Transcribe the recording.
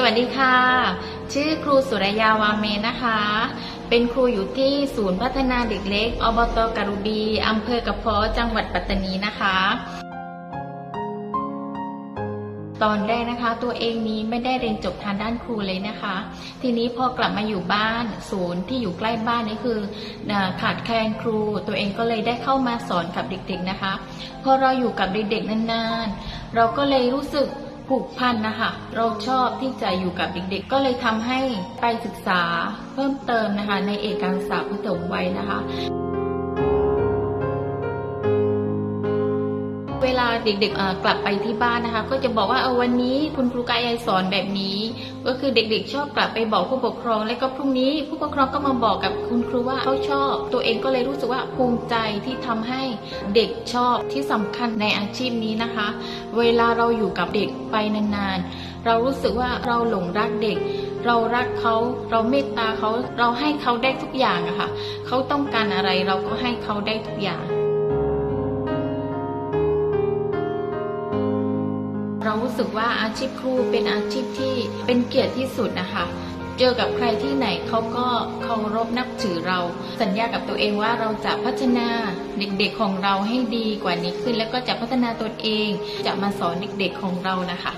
สวัสดีค่ะ ชื่อครูสุรยาวาเมนะคะ เป็นครูอยู่ที่ศูนย์พัฒนาเด็กเล็ก อบตการุบีอำเภอกระเพาะจังหวัดปัตตานีนะคะ ตอนแรกนะคะตัวเองนี้ไม่ได้เรียนจบทางด้านครูเลยนะคะ ทีนี้พอกลับมาอยู่บ้านศูนย์ที่อยู่ใกล้บ้านนี่คือขาดแคลนครู ตัวเองก็เลยได้เข้ามาสอนกับเด็กๆนะคะ พอเราอยู่กับเด็กๆนานๆ เราก็เลยรู้สึก ผูกพันนะคะเราชอบที่จะอยู่กับเด็กๆ ก็เลยทำให้ไปศึกษาเพิ่มเติมนะคะ ในเอกการศึกษาปฐมวัยนะคะ เวลาเด็กๆกลับไปที่บ้านนะคะ ก็จะบอกว่าเออวันนี้คุณครูกายายสอนแบบนี้ ก็คือเด็กๆ ชอบกลับไปบอกผู้ปกครอง แล้วก็พรุ่งนี้ผู้ปกครองก็มาบอกกับคุณครูว่าเขาชอบ ตัวเองก็เลยรู้สึกว่าภูมิใจที่ทำให้เด็กชอบที่สำคัญในอาชีพนี้นะคะ เวลาเราอยู่กับเด็กไปนานๆ เรารู้สึกว่าเราหลงรักเด็กเรารักเขาเราเมตตาเขาเราให้เขาได้ทุกอย่างอะค่ะเขาต้องการอะไรเราก็ให้เขาได้ทุกอย่าง เรารู้สึกว่าอาชีพครูเป็นอาชีพที่เป็นเกียรติที่สุดนะคะ เจอกับใครที่ไหนเขาก็เคารพนับถือเรา สัญญากับตัวเองว่าเราจะพัฒนาเด็กๆของเราให้ดีกว่านี้ขึ้น แล้วก็จะพัฒนาตนเอง จะมาสอนเด็กๆของเรานะคะ